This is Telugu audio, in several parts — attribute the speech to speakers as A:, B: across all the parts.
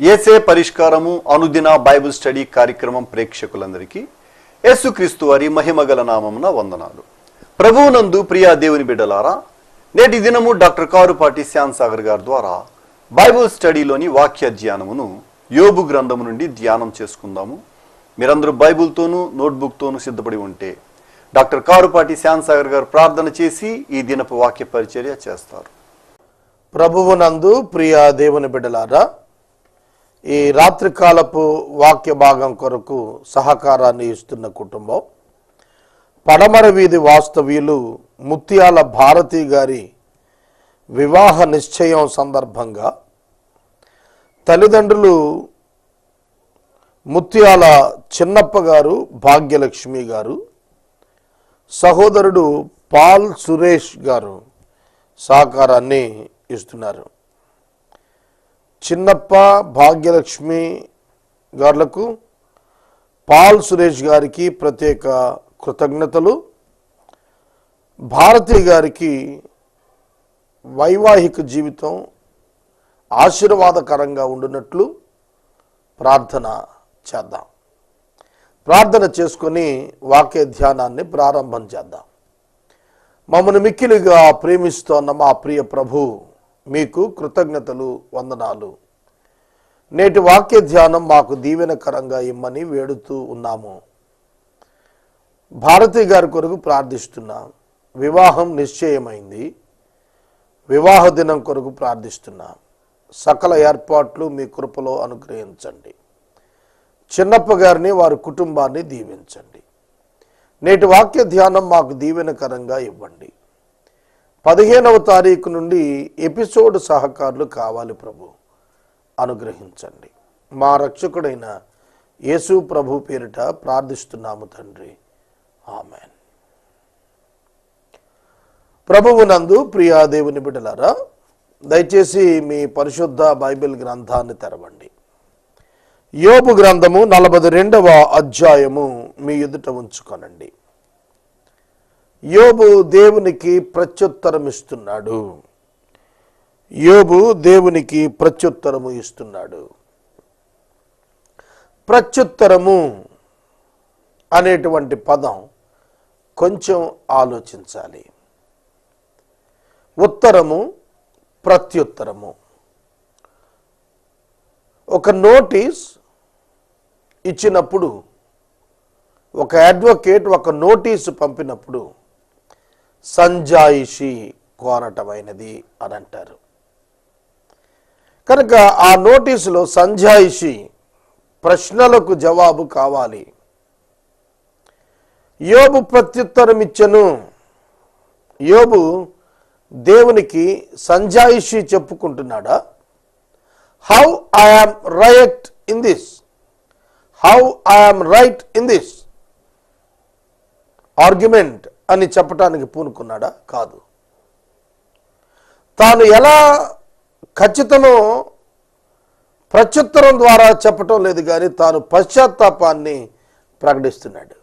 A: ఏసే పరిష్కారము అనుదిన బైబుల్ స్టడీ కార్యక్రమం ప్రేక్షకులందరికీ యేసుక్రీస్తు వారి మహిమగల నామమున వందనాలు. ప్రభువునందు ప్రియా దేవుని బిడ్డలారా నేటి దినము డాక్టర్ కారుపాటి శ్యామ్ సాగర్ గారి ద్వారా బైబిల్ స్టడీలోని వాక్య ధ్యానమును యోబు గ్రంథము నుండి ధ్యానం చేసుకుందాము. మీరందరూ బైబుల్తోనూ నోట్బుక్తోనూ సిద్ధపడి ఉంటే డాక్టర్ కారుపాటి శ్యామ్ సాగర్ గారు ప్రార్థన చేసి ఈ దినపు వాక్య పరిచర్య చేస్తారు.
B: ప్రభువునందు ప్రియా దేవుని బిడ్డలారా ఈ రాత్రికాలపు వాక్య భాగం కొరకు సహకారాన్ని ఇస్తున్న కుటుంబం. పడమర వీధి వాస్తవ్యులు ముత్యాల భారతి గారి వివాహ నిశ్చయం సందర్భంగా తల్లిదండ్రులు ముత్యాల చిన్నప్ప గారు భాగ్యలక్ష్మి గారు సహోదరుడు పాల్ సురేష్ గారు సహకారాన్ని ఇస్తున్నారు. చిన్నప్ప భాగ్యలక్ష్మి గారులకు పాల్ సురేష్ గారికి ప్రత్యేక కృతజ్ఞతలు. భారతి గారికి వైవాహిక జీవితం ఆశీర్వాదకరంగా ఉండినట్లు ప్రార్థన చేద్దాం. ప్రార్థన చేసుకొని వాక్య ధ్యానాన్ని ప్రారంభం చేద్దాం. మమ్మల్ని మిక్కిలిగా ప్రేమిస్తోన్న మా ప్రియ ప్రభు మీకు కృతజ్ఞతలు వందనాలు. నేటి వాక్య ధ్యానం మాకు దీవెనకరంగా ఇమ్మని వేడుతూ ఉన్నాము. భారతి గారి కొరకు ప్రార్థిస్తున్నాం వివాహం నిశ్చయమైంది. వివాహ దినం కొరకు ప్రార్థిస్తున్నాం సకల ఏర్పాట్లు మీ కృపలో అనుగ్రహించండి. చిన్నప్ప గారిని వారి కుటుంబాన్ని దీవించండి. నేటి వాక్య ధ్యానం మాకు దీవెనకరంగా ఇవ్వండి. పదిహేనవ తారీఖు నుండి ఎపిసోడ్ సహకారులు కావాలి ప్రభు. అనుగ్రహించండి. మా రక్షకుడైన యేసు ప్రభు పేరిట ప్రార్థిస్తున్నాము తండ్రి. ఆమెన్. ప్రభువునందు ప్రియా దేవుని బిడ్డలారా దయచేసి మీ పరిశుద్ధ బైబిల్ గ్రంథాన్ని తెరవండి. యోపు గ్రంథము నలభై రెండవ అధ్యాయము మీ ఎదుట ఉంచుకొనండి. యోబు దేవునికి ప్రత్యుత్తరం ఇస్తున్నాడు యోబు దేవునికి ప్రత్యుత్తరము ఇస్తున్నాడు. ప్రత్యుత్తరము అనేటువంటి పదం కొంచెం ఆలోచించాలి. ఉత్తరము ప్రత్యుత్తరము. ఒక నోటీస్ ఇచ్చినప్పుడు ఒక అడ్వకేట్ ఒక నోటీసు పంపినప్పుడు సంజాయిషి కోరటమైనది అని అంటారు. కనుక ఆ నోటీసులో సంజాయిషి ప్రశ్నలకు జవాబు కావాలి. యోబు ప్రత్యుత్తరం ఇచ్చను యోబు దేవునికి సంజాయిషి చెప్పుకుంటున్నాడా? How I am right in this how I am right in this argument అని చెప్పటానికి పూనుకున్నాడా? కాదు. తాను ఎలా ఖచ్చితమో ప్రత్యుత్తరం ద్వారా చెప్పటం లేదు కానీ తాను పశ్చాత్తాపాన్ని ప్రకటిస్తున్నాడు.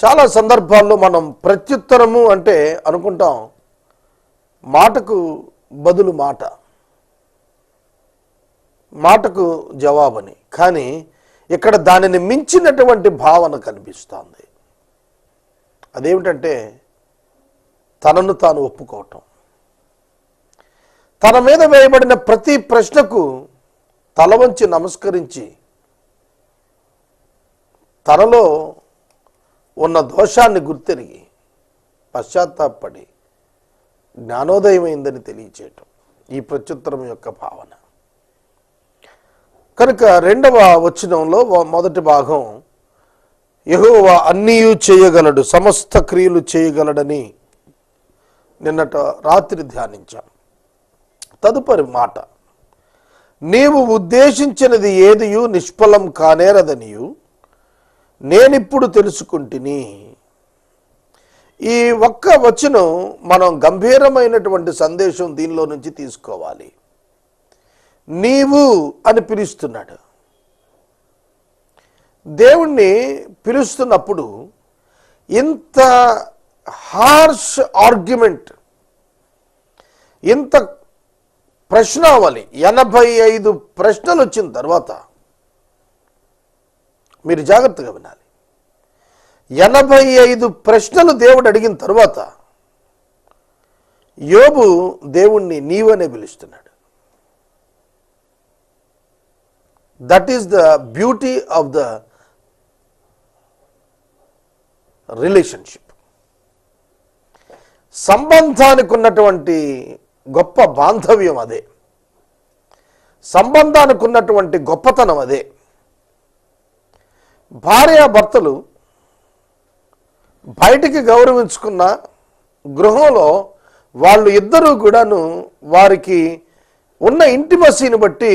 B: చాలా సందర్భాల్లో మనం ప్రత్యుత్తరము అంటే అనుకుంటాం మాటకు బదులు మాట. మాటకు జవాబని. కానీ ఇక్కడ దానిని మించినటువంటి భావన కనిపిస్తోంది. అదేమిటంటే తనను తాను ఒప్పుకోవటం. తన మీద వేయబడిన ప్రతి ప్రశ్నకు తల వంచి నమస్కరించి తనలో ఉన్న దోషాన్ని గుర్తెరిగి పశ్చాత్తాపడి జ్ఞానోదయమైందని తెలియచేయటం ఈ ప్రత్యుత్తరం యొక్క భావన. కనుక రెండవ వచనంలో మొదటి భాగం యహోవా అన్నీయు చేయగలడు సమస్త క్రియలు చేయగలడని నిన్నట రాత్రి ధ్యానించాం. తదుపరి మాట నీవు ఉద్దేశించినది ఏదియు నిష్ఫలం కానేరదనియు నేనిప్పుడు తెలుసుకుంటుని. ఈ ఒక్క వచనం మనం గంభీరమైనటువంటి సందేశం దీనిలో నుంచి తీసుకోవాలి. నీవు అని పిలుస్తున్నాడు. దేవుణ్ణి పిలుస్తున్నప్పుడు ఇంత హార్ష్ ఆర్గ్యుమెంట్ ఇంత ప్రశ్నావళి ఎనభై ఐదు ప్రశ్నలు వచ్చిన తర్వాత మీరు జాగ్రత్తగా వినాలి. ఎనభై ఐదు ప్రశ్నలు దేవుడు అడిగిన తర్వాత యోబు దేవుణ్ణి నీవనే పిలుస్తున్నాడు. That is the beauty of the relationship. సంబంధానికి ఉన్నటువంటి గొప్ప బాంధవ్యం అదే. సంబంధానికి ఉన్నటువంటి గొప్పతనం అదే. భార్యాభర్తలు బయటికి గౌరవించుకున్న గృహంలో వాళ్ళు ఇద్దరూ కూడాను వారికి ఉన్న ఇంటిమసీని బట్టి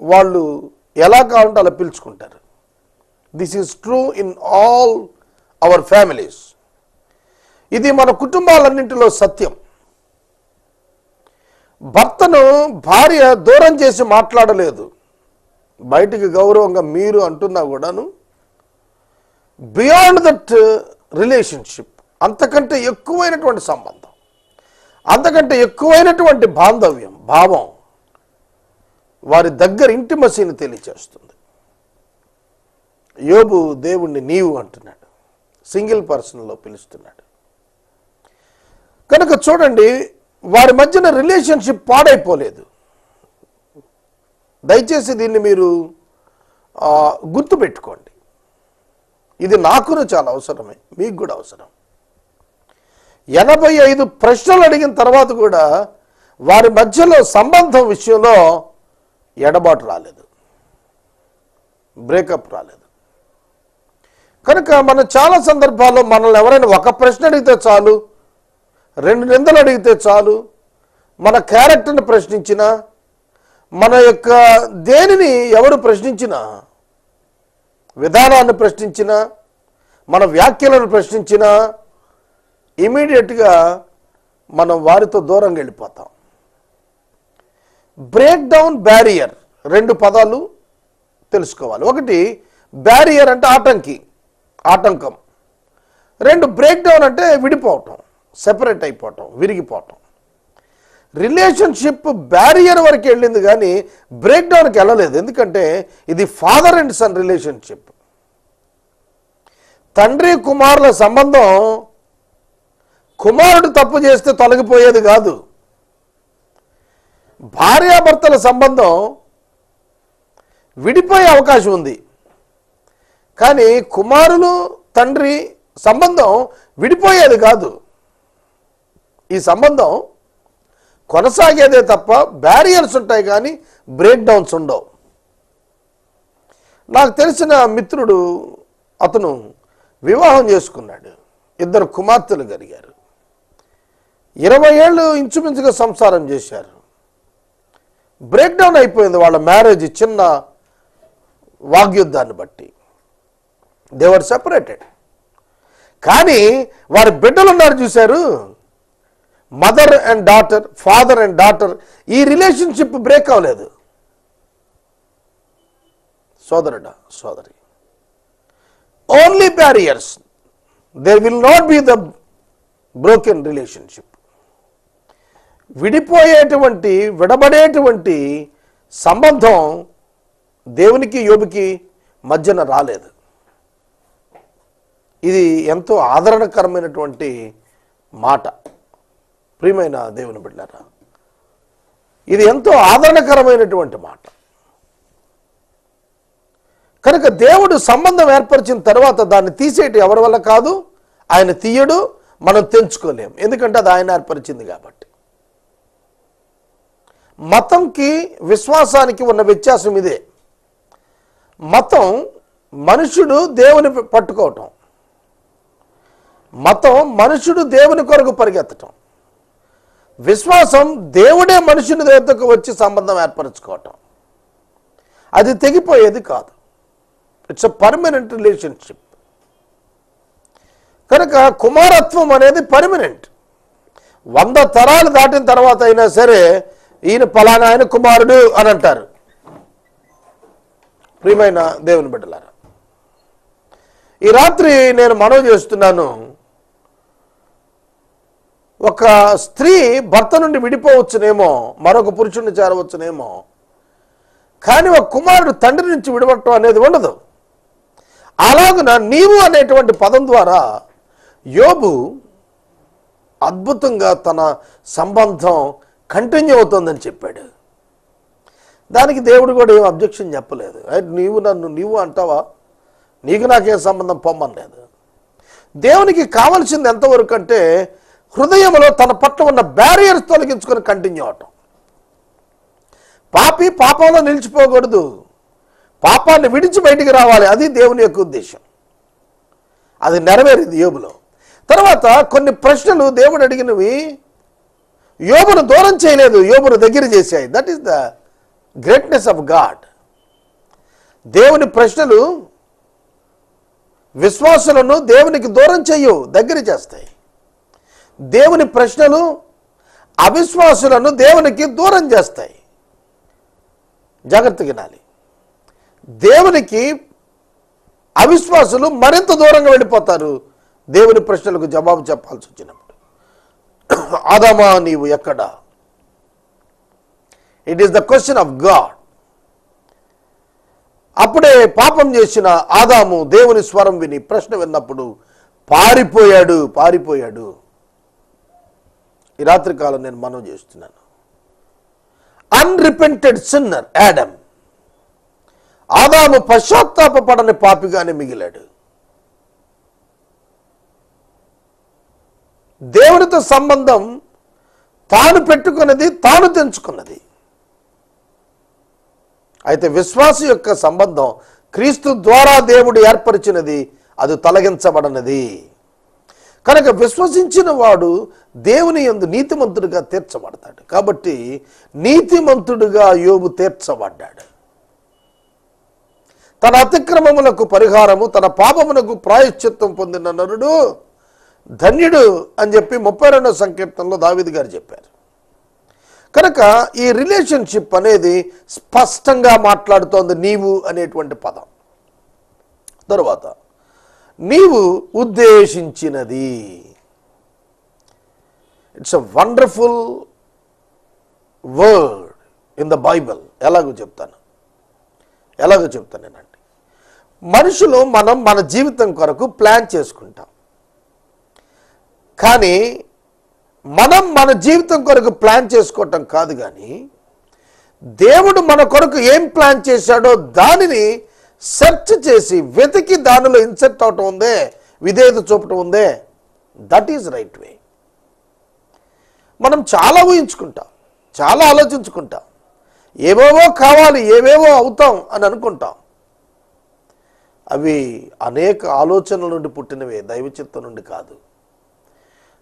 B: వాళ్ళు ఎలా కావాలంటే అలా పిలుచుకుంటారు. This is true in all our families ఇది మన కుటుంబాలన్నింటిలో సత్యం. భర్తను భార్య దూరం చేసి మాట్లాడలేదు. బయటికి గౌరవంగా మీరు అంటున్నా కూడాను బియాండ్ దట్ రిలేషన్షిప్ అంతకంటే ఎక్కువైనటువంటి సంబంధం అంతకంటే ఎక్కువైనటువంటి బాంధవ్యం భావం వారి దగ్గర ఇంటిమసీని తెలియచేస్తుంది. యోబు దేవుణ్ణి నీవు అంటున్నాడు. సింగిల్ పర్సన్లో పిలుస్తున్నాడు. కనుక చూడండి వారి మధ్యన రిలేషన్షిప్ పాడైపోలేదు. దయచేసి దీన్ని మీరు గుర్తుపెట్టుకోండి. ఇది నాకును చాలా అవసరమే మీకు కూడా అవసరం. ఎనభై ఐదు ప్రశ్నలు అడిగిన తర్వాత కూడా వారి మధ్యలో సంబంధం విషయంలో ఎడబాటు రాలేదు. బ్రేకప్ రాలేదు. కనుక మనం చాలా సందర్భాల్లో మనల్ని ఎవరైనా ఒక ప్రశ్న అడిగితే చాలు రెండు నిందలు అడిగితే చాలు మన క్యారెక్టర్ని ప్రశ్నించినా మన యొక్క దేనిని ఎవరు ప్రశ్నించినా విధానాన్ని ప్రశ్నించినా మన వ్యాఖ్యలను ప్రశ్నించినా ఇమీడియట్గా మనం వారితో దూరంగా వెళ్ళిపోతాం. బ్రేక్ డౌన్ బ్యారియర్ రెండు పదాలు తెలుసుకోవాలి. ఒకటి బ్యారియర్ అంటే ఆటంకి. ఆటంకం. రెండు బ్రేక్ డౌన్ అంటే విడిపోవటం సెపరేట్ అయిపోవటం విరిగిపోవటం. రిలేషన్షిప్ బ్యారియర్ వరకు వెళ్ళింది కానీ బ్రేక్ డౌన్కి వెళ్ళలేదు. ఎందుకంటే ఇది ఫాదర్ అండ్ సన్ రిలేషన్షిప్ తండ్రి కుమారుల సంబంధం కుమారుడు తప్పు చేస్తే తొలగిపోయేది కాదు. భార్యాభర్తల సంబంధం విడిపోయే అవకాశం ఉంది. కానీ కుమారులు తండ్రి సంబంధం విడిపోయేది కాదు. ఈ సంబంధం కొనసాగేదే తప్ప బ్యారియర్స్ ఉంటాయి కానీ బ్రేక్ డౌన్స్ ఉండవు. నాకు తెలిసిన మిత్రుడు అతను వివాహం చేసుకున్నాడు. ఇద్దరు కుమార్తెలు కలిగారు. ఇరవై ఏళ్ళు ఇంచుమించుగా సంసారం చేశారు. బ్రేక్ డౌన్ అయిపోయింది వాళ్ళ మ్యారేజ్ చిన్న వాగ్యుద్ధాన్ని బట్టి. దేవర్ సెపరేటెడ్ కానీ వారి బిడ్డలు ఉన్నారు చూశారు. Mother and daughter father and daughter ఈ రిలేషన్షిప్ బ్రేక్ అవ్వలేదు. సోదరుడ సోదరి only barriers they will not be the broken relationship విడిపోయేటువంటి విడబడేటువంటి సంబంధం దేవునికి యోబుకి మధ్యన రాలేదు. ఇది ఎంతో ఆదరణకరమైనటువంటి మాట. ప్రియమైన దేవుని బిడ్డారా ఇది ఎంతో ఆదరణకరమైనటువంటి మాట. కనుక దేవుడు సంబంధం ఏర్పరిచిన తర్వాత దాన్ని తీసేయటం ఎవరి వల్ల కాదు? ఆయన తీయడు మనం తెంచుకోలేం. ఎందుకంటే అది ఆయన ఏర్పరిచింది కాబట్టి. మతంకి విశ్వాసానికి ఉన్న వ్యత్యాసం ఇదే. మతం మనుషుడు దేవుని పట్టుకోవటం. మతం మనుషుడు దేవుని కొరకు పరిగెత్తటం. విశ్వాసం దేవుడే మనుషుని దగ్గరకు వచ్చి సంబంధం ఏర్పరచుకోవటం. అది తెగిపోయేది కాదు. ఇట్స్ అ పర్మనెంట్ రిలేషన్షిప్ కనుక కుమారత్వం అనేది పర్మనెంట్ వంద తరాలు దాటిన తర్వాత అయినా సరే ఈయన పలానా ఆయన కుమారుడు అని అంటారు. ప్రియమైన దేవుని బిడ్డలారా ఈ రాత్రి నేను మనవి చేస్తున్నాను. ఒక స్త్రీ భర్త నుండి విడిపోవచ్చునేమో మరొక పురుషుడిని చేరవచ్చునేమో కానీ ఒక కుమారుడు తండ్రి నుంచి విడవటం అనేది ఉండదు. అలాగున నీవు అనేటువంటి పదం ద్వారా యోబు అద్భుతంగా తన సంబంధం కంటిన్యూ అవుతుందని చెప్పాడు. దానికి దేవుడు కూడా ఏం అబ్జెక్షన్ చెప్పలేదు. నీవు నన్ను నీవు అంటావా? నీకు నాకేం సంబంధం పొమ్మనలేదు. దేవునికి కావలసింది ఎంతవరకు అంటే హృదయంలో తన పట్ల ఉన్న బ్యారియర్స్ తొలగించుకొని కంటిన్యూ అవటం. పాపి పాపంలో నిలిచిపోకూడదు. పాపాన్ని విడిచి బయటికి రావాలి. అది దేవుని యొక్క ఉద్దేశం. అది నెరవేరింది యోబులో. తర్వాత కొన్ని ప్రశ్నలు దేవుడు అడిగినవి యోబును దూరం చేయలేదు. యోబును దగ్గర చేశాయి. That is the greatness of God దేవుని ప్రశ్నలు విశ్వాసులను దేవునికి దూరం చేయు దగ్గర చేస్తాయి. దేవుని ప్రశ్నలు అవిశ్వాసులను దేవునికి దూరం చేస్తాయి. జాగ్రత్త వినాలి. దేవునికి అవిశ్వాసులు మరింత దూరంగా వెళ్ళిపోతారు. దేవుని ప్రశ్నలకు జవాబు చెప్పాల్సి వచ్చినప్పుడు. ఆదామా నీవు ఎక్కడ? It is the question of God అప్పుడే పాపం చేసిన ఆదాము దేవుని స్వరం విని ప్రశ్న విన్నప్పుడు పారిపోయాడు పారిపోయాడు. ఈ రాత్రి కాలం నేను మనం చేస్తున్నాను. అన్రిపెంటెడ్ సిన్నర్ యాడమ్ ఆదాము పశ్చాత్తాపడని పాపిగానే మిగిలాడు. దేవునితో సంబంధం తాను పెట్టుకున్నది తాను తెంచుకున్నది. అయితే విశ్వాస యొక్క సంబంధం క్రీస్తు ద్వారా దేవుడు ఏర్పరిచినది అది తొలగించబడనది. కనుక విశ్వసించిన వాడు దేవుని యందు నీతిమంతుడిగా తీర్చబడతాడు. కాబట్టి నీతిమంతుడిగా యోబు తీర్చబడ్డాడు. తన అతిక్రమములకు పరిహారము తన పాపమునకు ప్రాయశ్చిత్తం పొందిన నరుడు ధన్యుడు అని చెప్పి ముప్పై రెండో సంకీర్తనలో దావిది గారు చెప్పారు. కనుక ఈ రిలేషన్షిప్ అనేది స్పష్టంగా మాట్లాడుతోంది నీవు అనేటువంటి పదం. తరువాత నీవు ఉద్దేశించినది. It's a wonderful word in the Bible ఎలాగో చెప్తాను. ఎలాగో చెప్తాను నేనండి. మనుషులు మనం మన జీవితం కొరకు ప్లాన్ చేసుకుంటాం. కానీ మనం మన జీవితం కొరకు ప్లాన్ చేసుకోవటం కాదు కానీ దేవుడు మన కొరకు ఏం ప్లాన్ చేశాడో దానిని సెర్చ్ చేసి వెతికి దానిలో ఇన్సెర్ట్ అవటం ఉందే విధేయత చూపటం ఉందే. దట్ ఈజ్ రైట్ వే మనం చాలా ఊహించుకుంటాం చాలా ఆలోచించుకుంటాం. ఏవేవో కావాలి ఏవేవో అవుతాం అని అనుకుంటాం. అవి అనేక ఆలోచనల నుండి పుట్టినవే దైవచిత్తం నుండి కాదు.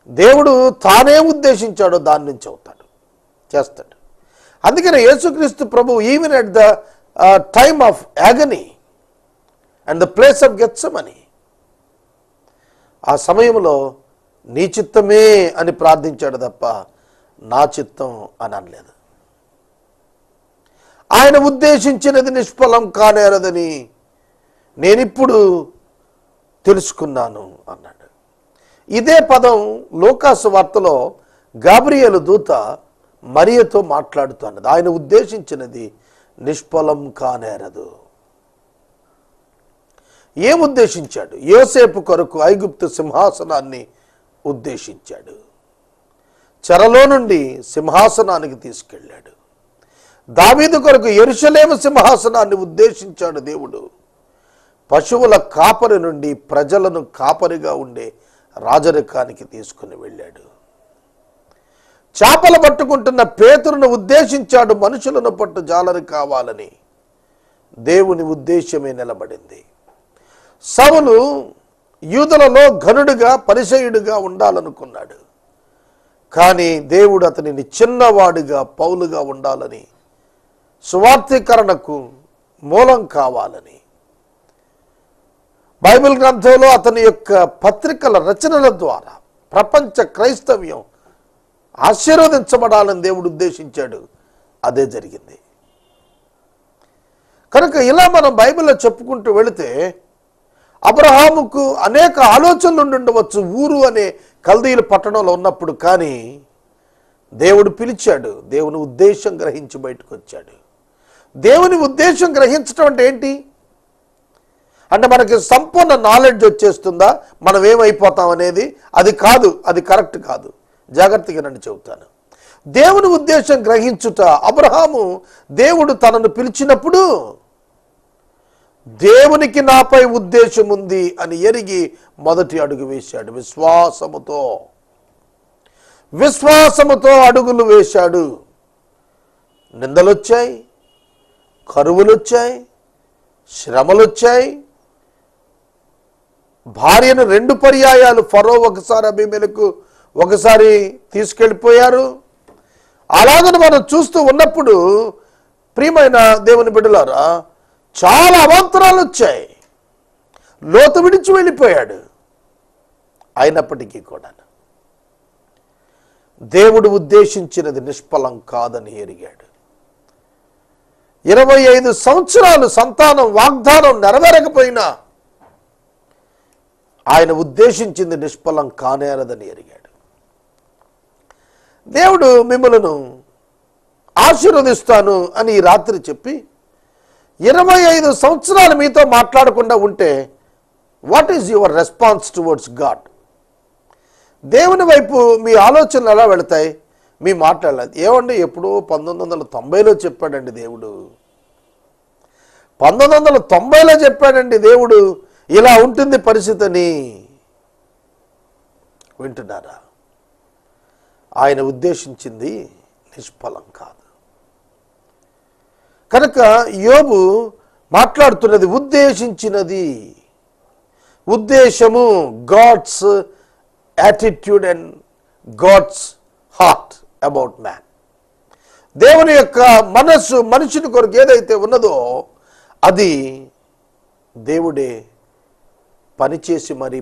B: దేవుడు తానే ఉద్దేశించాడో దాని నుంచి అవుతాడు చేస్తాడు. అందుకనే యేసుక్రీస్తు ప్రభు even at the time of agony and the place of Gethsemane ఆ సమయంలో నీ చిత్తమే అని ప్రార్థించాడు తప్ప నా చిత్తం అని అనలేదు. ఆయన ఉద్దేశించినది నిష్ఫలం కానేరదని నేనిప్పుడు తెలుసుకున్నాను అన్నాడు. ఇదే పదం లోకాసు వార్తలో గాబ్రియలు దూత మరియతో మాట్లాడుతున్నది ఆయన ఉద్దేశించినది నిష్ఫలం కానేరదు. ఏం ఉద్దేశించాడు? యోసేపు కొరకు ఐగుప్తు సింహాసనాన్ని ఉద్దేశించాడు. చెరలో నుండి సింహాసనానికి తీసుకెళ్ళాడు. దావీదు కొరకు ఎరుషలేము సింహాసనాన్ని ఉద్దేశించాడు దేవుడు. పశువుల కాపరి నుండి ప్రజలను కాపరిగా ఉండే రాజరికానికి తీసుకుని వెళ్ళాడు. చేపలు పట్టుకుంటున్న పేతురును ఉద్దేశించాడు మనుషులను పట్టు జాలరి కావాలని. దేవుని ఉద్దేశమే నిలబడింది. సవులు యూదులలో ఘనుడుగా పరిచయుడుగా ఉండాలనుకున్నాడు. కానీ దేవుడు అతనిని చిన్నవాడిగా పౌలుగా ఉండాలని సువార్థీకరణకు మూలం కావాలని. బైబిల్ గ్రంథంలో అతని యొక్క పత్రికల రచనల ద్వారా ప్రపంచ క్రైస్తవ్యం ఆశీర్వదించబడాలని దేవుడు ఉద్దేశించాడు. అదే జరిగింది. కనుక ఇలా మనం బైబిల్లో చెప్పుకుంటూ వెళితే అబ్రహాముకు అనేక ఆలోచనలు ఉండి ఉండవచ్చు ఊరు అనే కల్దీలు పట్టణంలో ఉన్నప్పుడు కానీ దేవుడు పిలిచాడు. దేవుని ఉద్దేశం గ్రహించి బయటకు వచ్చాడు. దేవుని ఉద్దేశం గ్రహించడం అంటే ఏంటి? అంటే మనకి సంపూర్ణ నాలెడ్జ్ వచ్చేస్తుందా? మనం ఏమైపోతాం అనేది? అది కాదు. అది కరెక్ట్ కాదు. జాగ్రత్తగా నన్ను చెబుతాను. దేవుని ఉద్దేశం గ్రహించుట అబ్రహాము దేవుడు తనను పిలిచినప్పుడు దేవునికి నాపై ఉద్దేశం ఉంది అని ఎరిగి మొదటి అడుగు వేశాడు. విశ్వాసముతో విశ్వాసముతో అడుగులు వేశాడు. నిందలొచ్చాయి కరువులొచ్చాయి శ్రమలొచ్చాయి. భార్యను రెండు పర్యాయాలు ఫరో ఒకసారి అభిమేలకు ఒకసారి తీసుకెళ్ళిపోయారు. అలాగని మనం చూస్తూ ఉన్నప్పుడు ప్రియమైన దేవుని బిడ్డలారా చాలా అవాంతరాలు వచ్చాయి. లోతు విడిచి వెళ్ళిపోయాడు. అయినప్పటికీ కూడా దేవుడు ఉద్దేశించినది నిష్ఫలం కాదని ఎరిగాడు. ఇరవై ఐదు సంవత్సరాలు సంతానం వాగ్దానం నెరవేరకపోయినా ఆయన ఉద్దేశించింది నిష్ఫలం కానేరదని ఎరిగాడు. దేవుడు మిమ్మలను ఆశీర్వదిస్తాను అని రాత్రి చెప్పి ఇరవై ఐదు సంవత్సరాలు మీతో మాట్లాడకుండా ఉంటే what is your response towards God దేవుని వైపు మీ ఆలోచనలు ఎలా వెళతాయి? మీ మాట్లాడలేదు ఏమండి ఎప్పుడో పంతొమ్మిది వందల తొంభైలో చెప్పాడండి దేవుడు. పంతొమ్మిది వందల తొంభైలో చెప్పాడండి దేవుడు ఇలా ఉంటుంది పరిస్థితిని. వింటున్నారా? ఆయన ఉద్దేశించింది నిష్ఫలం కాదు. కనుక యోబు మాట్లాడుతున్నది ఉద్దేశించినది. ఉద్దేశము God's attitude and God's heart about man దేవుని యొక్క మనస్సు మనుషుని కొరకు ఏదైతే ఉన్నదో అది దేవుడే పనిచేసి మరి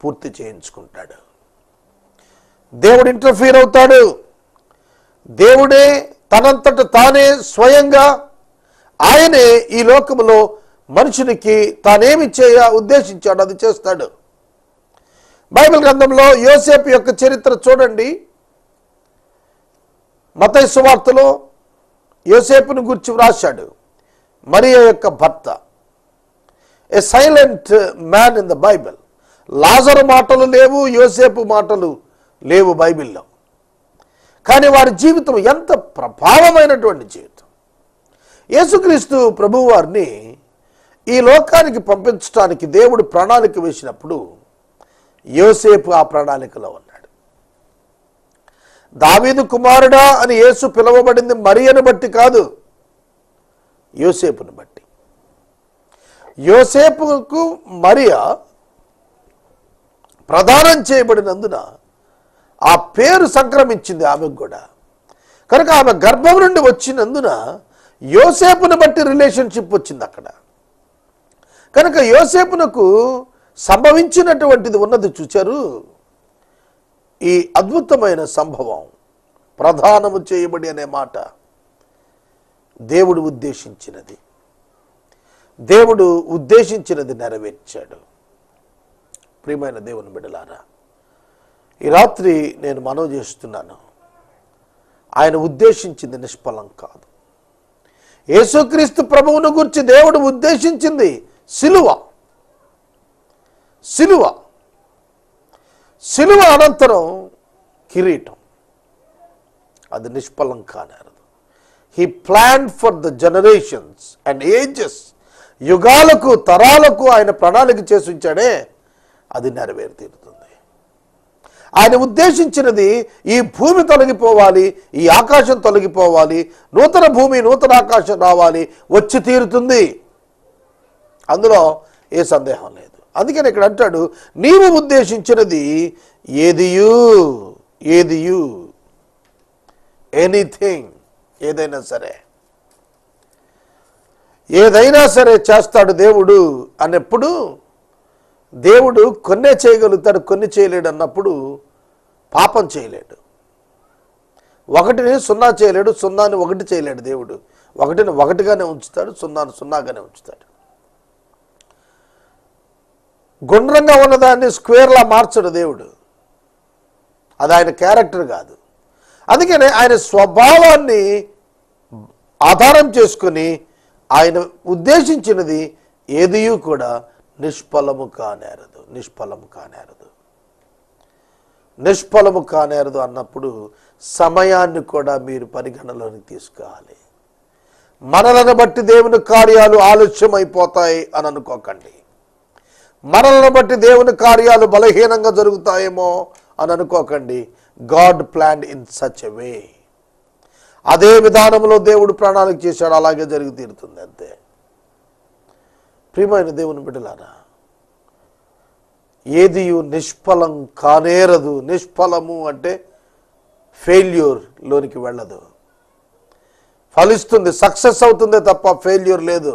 B: పూర్తి చేయించుకుంటాడు. దేవుడు ఇంటర్ఫీర్ అవుతాడు. దేవుడే తనంతట తానే స్వయంగా ఆయనే ఈ లోకములో మనుషునికి తానేమి చేయ ఉద్దేశించాడు అది చేస్తాడు. బైబిల్ గ్రంథంలో యోసేపు యొక్క చరిత్ర చూడండి. మతయ సువార్తలో యోసేపును గురించి వ్రాశాడు. మరియ యొక్క భర్త. A silent man in the Bible లాజరు మాటలు లేవు యోసేపు మాటలు లేవు బైబిల్లో. కానీ వారి జీవితం ఎంత ప్రభావమైనటువంటి జీవితం. యేసుక్రీస్తు ప్రభువారిని ఈ లోకానికి పంపించడానికి దేవుడు ప్రణాళిక వేసినప్పుడు యోసేపు ఆ ప్రణాళికలో ఉన్నాడు. దావీదు కుమారుడా అని యేసు పిలువబడింది మరియను బట్టి కాదు యోసేపును బట్టి. యోసేపుకు మరియా ప్రదానం చేయబడినందున ఆ పేరు సంక్రమించింది ఆమెకు కూడా. కనుక ఆమె గర్భం నుండి వచ్చినందున యోసేపును బట్టి రిలేషన్షిప్ వచ్చింది అక్కడ. కనుక యోసేపునకు సంభవించినటువంటిది ఉన్నది చూచారు. ఈ అద్భుతమైన సంభవం ప్రధానము చేయబడి అనే మాట దేవుడు ఉద్దేశించినది. దేవుడు ఉద్దేశించినది నెరవేర్చాడు. ప్రియమైన దేవుని బిడలారా ఈ రాత్రి నేను మనవి చేస్తున్నాను. ఆయన ఉద్దేశించింది నిష్ఫలం కాదు. యేసుక్రీస్తు ప్రభువును గురించి దేవుడు ఉద్దేశించింది సిలువ. సిలువ. సిలువ అనంతరం కిరీటం. అది నిష్ఫలం కానేరదు he plan for the generations and ages యుగాలకు తరాలకు ఆయన ప్రణాళిక చేసి ఉంచాడే అది నెరవేరు తీరుతుంది ఆయన ఉద్దేశించినది ఈ భూమి తొలగిపోవాలి ఈ ఆకాశం తొలగిపోవాలి నూతన భూమి నూతన ఆకాశం రావాలి వచ్చి తీరుతుంది. అందులో ఏ సందేహం లేదు. అందుకని ఇక్కడ అంటాడు నీవు ఉద్దేశించినది ఏదియు ఏదియు ఎనీథింగ్ ఏదైనా సరే. ఏదైనా సరే చేస్తాడు దేవుడు అన్నప్పుడు దేవుడు కొన్నే చేయగలుగుతాడు కొన్ని చేయలేడు అన్నప్పుడు పాపం చేయలేడు. ఒకటిని సున్నా చేయలేడు సున్నాని ఒకటి చేయలేడు దేవుడు. ఒకటిని ఒకటిగానే ఉంచుతాడు సున్నాను సున్నాగానే ఉంచుతాడు. గుండ్రంగా ఉన్నదాన్ని స్క్వేర్లా మార్చడు దేవుడు. అది ఆయన క్యారెక్టర్ కాదు. అందుకనే ఆయన స్వభావాన్ని ఆధారం చేసుకుని ఆయన ఉద్దేశించినది ఏదియూ కూడా నిష్ఫలము కానేరదు నిష్ఫలము కానేరదు. నిష్ఫలము కానేరదు అన్నప్పుడు సమయాన్ని కూడా మీరు పరిగణలోకి తీసుకోవాలి. మనలను బట్టి దేవుని కార్యాలు ఆలస్యమైపోతాయి అని అనుకోకండి. మనలను బట్టి దేవుని కార్యాలు బలహీనంగా జరుగుతాయేమో అని అనుకోకండి. God plan in such a way. అదే విధానంలో దేవుడు ప్రణాళిక చేశాడు. అలాగే జరిగి తీరుతుంది అంతే. ప్రియమైన దేవుని బిడ్డలారా ఏది నిష్ఫలం కానేరదు. నిష్ఫలము అంటే ఫెయిల్యూర్ లోనికి వెళ్ళదు. ఫలిస్తుంది సక్సెస్ అవుతుందే తప్ప ఫెయిల్యూర్ లేదు.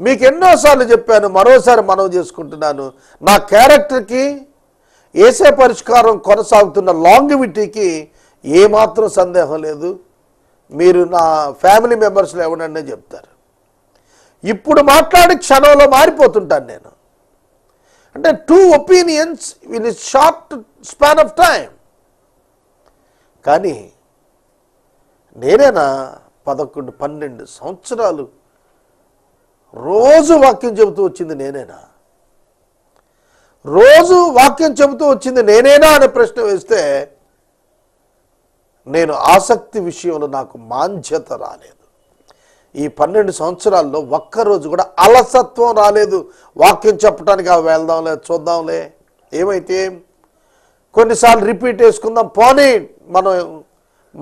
B: మీకు ఎన్నోసార్లు చెప్పాను మరోసారి మనవి చేసుకుంటున్నాను. నా క్యారెక్టర్కి ఏసే పరిష్కారం కొనసాగుతున్న లాంగివిటీకి ఏమాత్రం సందేహం లేదు. మీరు నా ఫ్యామిలీ మెంబర్స్లో ఎవడన్నా చెప్తారు. ఇప్పుడు మాట్లాడి క్షణంలో మారిపోతుంటాను నేను. అంటే two opinions in short span of time కానీ నేనేనా పదకొండు పన్నెండు సంవత్సరాలు రోజు వాక్యం చెబుతూ వచ్చింది నేనేనా? రోజు వాక్యం చెబుతూ వచ్చింది నేనేనా అనే ప్రశ్న వేస్తే నేను ఆసక్తి విషయంలో నాకు మాంధ్యత రాలేదు. ఈ పన్నెండు సంవత్సరాల్లో ఒక్కరోజు కూడా అలసత్వం రాలేదు. వాక్యం చెప్పడానికి అవి వెళ్దాంలే చూద్దాంలే. ఏమైతే? కొన్నిసార్లు రిపీట్ వేసుకుందాం పోనీ మనం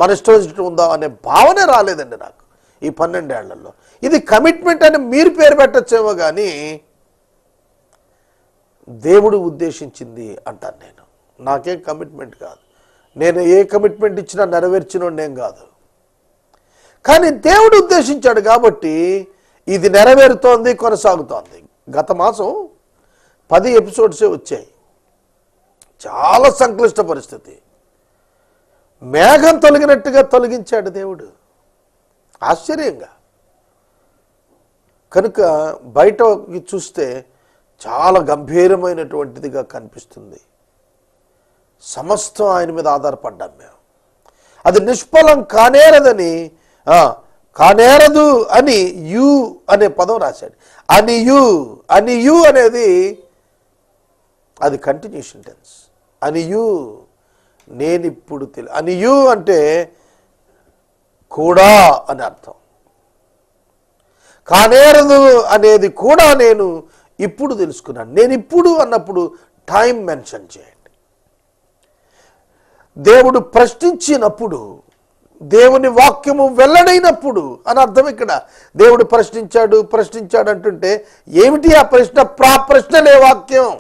B: మన ఇష్టం ఉందాం అనే భావనే రాలేదండి నాకు ఈ పన్నెండేళ్ళలో. ఇది కమిట్మెంట్ అని మీరు పేరు పెట్టచ్చేమో కానీ దేవుడు ఉద్దేశించింది అంటాను నేను. నాకేం కమిట్మెంట్ కాదు. నేను ఏ కమిట్మెంట్ ఇచ్చినా నెరవేర్చిన నేను కాదు. కానీ దేవుడు ఉద్దేశించాడు కాబట్టి ఇది నెరవేరుతోంది కొనసాగుతోంది. గత మాసం పది ఎపిసోడ్సే వచ్చాయి. చాలా సంక్లిష్ట పరిస్థితి. మేఘం తొలగినట్టుగా తొలగించాడు దేవుడు. ఆశ్చర్యంగా. కనుక బయటకి చూస్తే చాలా గంభీరమైనటువంటిదిగా కనిపిస్తుంది. సమస్తం ఆయన మీద ఆధారపడ్డాం మేము. అది నిష్ఫలం కానేరదని కానేరదు అని యు అనే పదం రాశాడు. అని యు అని యు అనేది అది కంటిన్యూషన్ టెన్స్ అని యు నేనిప్పుడు తెలి అని యు అంటే కూడా అని అర్థం. కానేరదు అనేది కూడా నేను ఇప్పుడు తెలుసుకున్నాను. నేను ఇప్పుడు అన్నప్పుడు టైం మెన్షన్ చేయండి. దేవుడు ప్రశ్నించినప్పుడు దేవుని వాక్యము వెల్లడైనప్పుడు అని అర్థం ఇక్కడ. దేవుడు ప్రశ్నించాడు ప్రశ్నించాడు అంటుంటే ఏమిటి ఆ ప్రశ్న? ప్రా ప్రశ్నలే వాక్యం.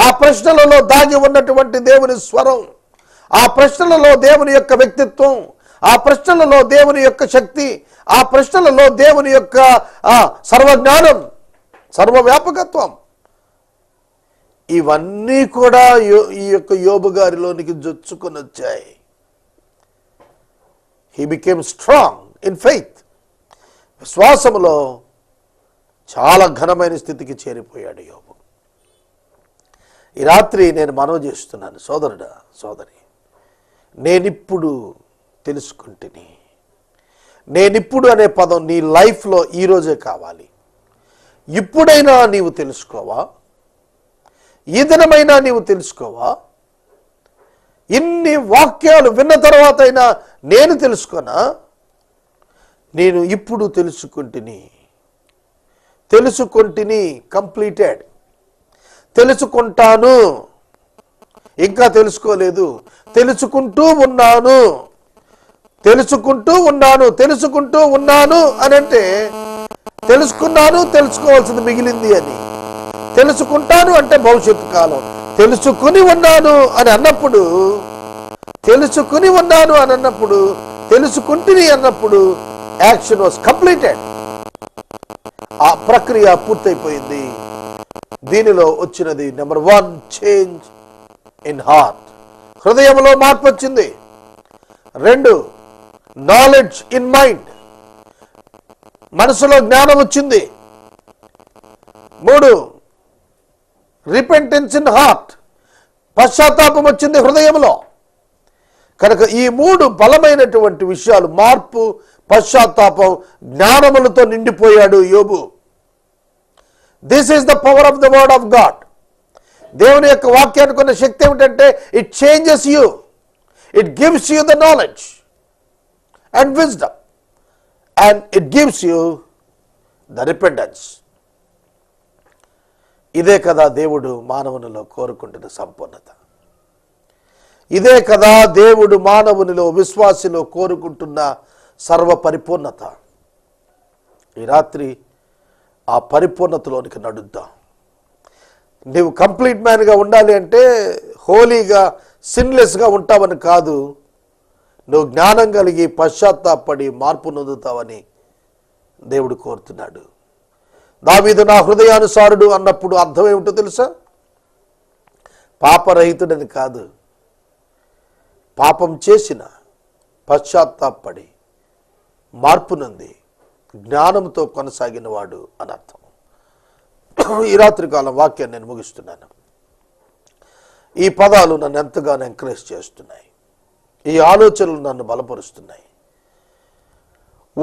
B: ఆ ప్రశ్నలలో దాగి ఉన్నటువంటి దేవుని స్వరం. ఆ ప్రశ్నలలో దేవుని యొక్క వ్యక్తిత్వం. ఆ ప్రశ్నలలో దేవుని యొక్క శక్తి. ఆ ప్రశ్నలలో దేవుని యొక్క ఆ, సర్వజ్ఞానం సర్వవ్యాపకత్వం. ఇవన్నీ కూడా యో- ఈ యొక్క యోబు గారిలోనికి జొచ్చుకొని వచ్చాయి he became strong in faith విశ్వాసములో చాలా ఘనమైన స్థితికి చేరిపోయాడు యోబు. ఈ రాత్రి నేను మనవి చేస్తున్నాను సోదరుడా సోదరి నేనిప్పుడు తెలుసుకుంటుని. నేనిప్పుడు అనే పదం నీ లైఫ్లో ఈరోజే కావాలి. ఇప్పుడైనా నీవు తెలుసుకోవా? ఈ దినమైనా నీవు తెలుసుకోవా? ఇన్ని వాక్యాలు విన్న తర్వాత అయినా నేను తెలుసుకున్నా నేను ఇప్పుడు తెలుసుకుంటుని. తెలుసుకుంటుని కంప్లీటెడ్. తెలుసుకుంటాను. ఇంకా తెలుసుకోలేదు. తెలుసుకుంటూ ఉన్నాను. తెలుసుకుంటూ ఉన్నాను. తెలుసుకుంటూ ఉన్నాను అని అంటే తెలుసుకున్నాను తెలుసుకోవాల్సింది మిగిలింది అని. తెలుసుకుంటాను అంటే భవిష్యత్తు కాలం. తెలుసుకుని ఉన్నాను అని అన్నప్పుడు తెలుసుకుని ఉన్నాను అని అన్నప్పుడు తెలుసుకుంటుని అన్నప్పుడు యాక్షన్ వాజ్ కంప్లీటెడ్. ఆ ప్రక్రియ పూర్తయిపోయింది. దీనిలో వచ్చినది number one change in heart. హృదయంలో మార్పు వచ్చింది. రెండు నాలెడ్జ్ ఇన్ మైండ్. మనసులో జ్ఞానం వచ్చింది. మూడు రిపెంటెన్స్ ఇన్ హార్ట్ పశ్చాత్తాపం వచ్చింది హృదయంలో. కనుక ఈ మూడు బలమైనటువంటి విషయాలు మార్పు పశ్చాత్తాపం జ్ఞానములతో నిండిపోయాడు యోబు. This is the power of the word of God దేవుని యొక్క వాక్యానికి ఉన్న శక్తి ఏమిటంటే it changes you it gives you the knowledge and wisdom and it gives you the repentance ఇదే కదా దేవుడు మానవునిలో కోరుకుంటున్న సంపూర్ణత. ఇదే కదా దేవుడు మానవునిలో విశ్వాసిలో కోరుకుంటున్న సర్వ పరిపూర్ణత ఈ రాత్రి ఆ పరిపూర్ణతలోనికి నడుద్దాం. నీవు కంప్లీట్ మ్యాన్గా ఉండాలి అంటే హోలీగా సిన్లెస్గా ఉంటావని కాదు నువ్వు జ్ఞానం కలిగి పశ్చాత్తాపడి మార్పు నొందుతావని దేవుడు కోరుతున్నాడు. దావీదు నా హృదయానుసారుడు అన్నప్పుడు అర్థం ఏమిటో తెలుసా? పాపరహితుడని కాదు. పాపం చేసిన పశ్చాత్తాపడి మార్పునంది జ్ఞానంతో కొనసాగిన వాడు అని అర్థం. ఈ రాత్రికాలం వాక్యాన్ని నేను ముగిస్తున్నాను. ఈ పదాలు నన్ను ఎంతగానో ఎంకరేజ్ చేస్తున్నాయి. ఈ ఆలోచనలు నన్ను బలపరుస్తున్నాయి.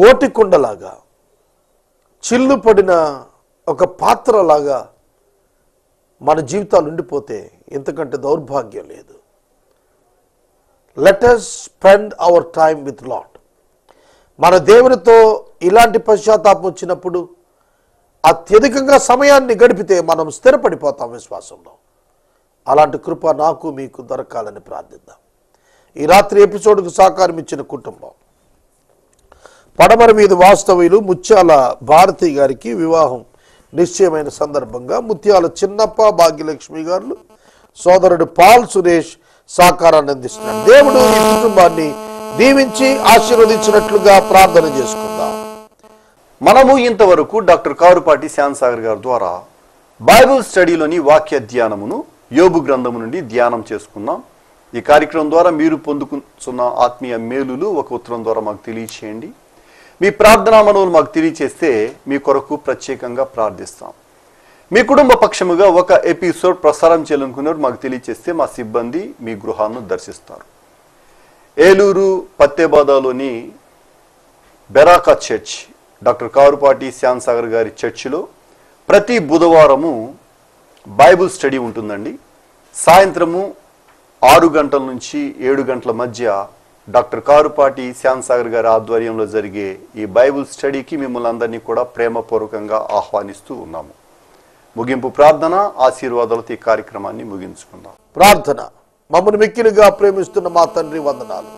B: ఓటికుండలాగా చిల్లు పడిన ఒక పాత్రలాగా మన జీవితాలు ఉండిపోతే ఇంతకంటే దౌర్భాగ్యం లేదు. Let us spend our time with Lord మన దేవునితో ఇలాంటి పశ్చాత్తాపం వచ్చినప్పుడు అత్యధికంగా సమయాన్ని గడిపితే మనం స్థిరపడిపోతాం విశ్వాసంలో. అలాంటి కృప నాకు మీకు దొరకాలని ప్రార్థిద్దాం. ఈ రాత్రి ఎపిసోడ్కు సహకారం ఇచ్చిన కుటుంబం. పడమర మీద వాస్తవ్యులు ముత్యాల భారతి గారికి వివాహం. నిశ్చయమైన సందర్భంగా ముత్యాల చిన్నప్ప భాగ్యలక్ష్మి గారు సోదరుడు పాల్ సురేష్ సహకారాన్ని అందిస్తున్నారు. దేవుడు ఈ కుటుంబాన్ని దీవించి ఆశీర్వదించినట్లుగా ప్రార్థన చేసుకుందాం.
A: మనము ఇంతవరకు డాక్టర్ కారుపాటి శ్యాన్సాగర్ గారి ద్వారా బైబిల్ స్టడీలోని వాక్య ధ్యానమును యోబు గ్రంథము నుండి ధ్యానం చేసుకున్నాం. ఈ కార్యక్రమం ద్వారా మీరు పొందుకున్న ఆత్మీయ మేలులు ఒక ఉత్తరం ద్వారా మాకు తెలియచేయండి. మీ ప్రార్థనా మనవులు మాకు తెలియచేస్తే మీ కొరకు ప్రత్యేకంగా ప్రార్థిస్తాం. మీ కుటుంబ పక్షముగా ఒక ఎపిసోడ్ ప్రసారం చేయాలనుకున్నారు మాకు తెలియచేస్తే మా సిబ్బంది మీ గృహాలను దర్శిస్తారు. Eluru పత్తేబాదాలోని Beraca church doctor Karupati Shyamsagar గారి చర్చిలో ప్రతి బుధవారము బైబుల్ స్టడీ ఉంటుందండి. సాయంత్రము ఆరు గంటల నుంచి ఏడు గంటల మధ్య డాక్టర్ కారుపాటి శ్యాన్సాగర్ గారి ఆధ్వర్యంలో జరిగే ఈ బైబుల్ స్టడీకి మిమ్మల్ని అందరినీ కూడా ప్రేమపూర్వకంగా ఆహ్వానిస్తూ ఉన్నాము. ముగింపు ప్రార్థన ఆశీర్వాదాలతో ఈ కార్యక్రమాన్ని ముగించుకుందాం.
B: ప్రార్థన. మమ్మల్ని మిక్కిలుగా ప్రేమిస్తున్న మా తండ్రి వందనాలు.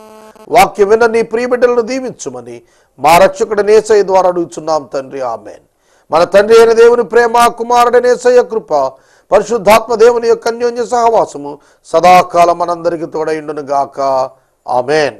B: వాక్యం విన్న నీ ప్రియబిడ్డలను దీవించుమని మా రక్షకుడు నేసయ్య ద్వారా అడుగుతున్నాం తండ్రి. ఆమెన్. మన తండ్రి అయిన దేవుని ప్రేమ కుమారుడు నేసయ్య కృప పరిశుద్ధాత్మ దేవుని యొక్క అన్యోన్య సహవాసము సదాకాలం మనందరికీ తోడైండును గాక ఆమెన్